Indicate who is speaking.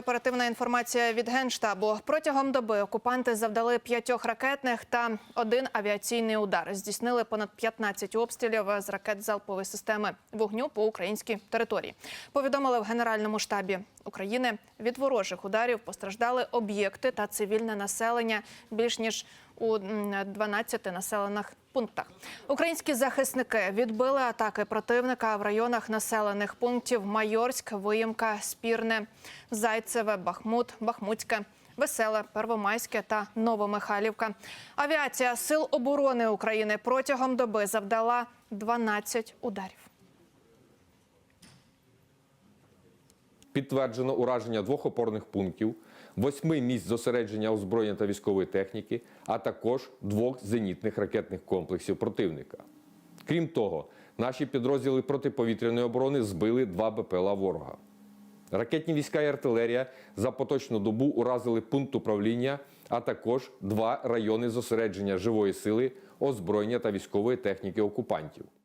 Speaker 1: оперативна інформація від генштабу. Протягом доби окупанти завдали п'ятьох ракетних та один авіаційний удар. Здійснили понад 15 обстрілів з ракет залпової системи вогню по українській території. Повідомили в генеральному штабі України. Від ворожих ударів постраждали об'єкти та цивільне населення більш ніж у м, 12 населених пунктах. Українські захисники відбили атаки противника в районах населених пунктів Майорськ, Виїмка, Спірне, Зайцеве, Бахмут, Бахмутське. Веселе, Первомайське та Новомихайлівка. Авіація Сил оборони України протягом доби завдала 12 ударів.
Speaker 2: Підтверджено ураження двох опорних пунктів, восьми місць зосередження озброєння та військової техніки, а також двох зенітних ракетних комплексів противника. Крім того, наші підрозділи протиповітряної оборони збили два БПЛА ворога. Ракетні війська і артилерія за поточну добу уразили пункт управління, а також два райони зосередження живої сили, озброєння та військової техніки окупантів.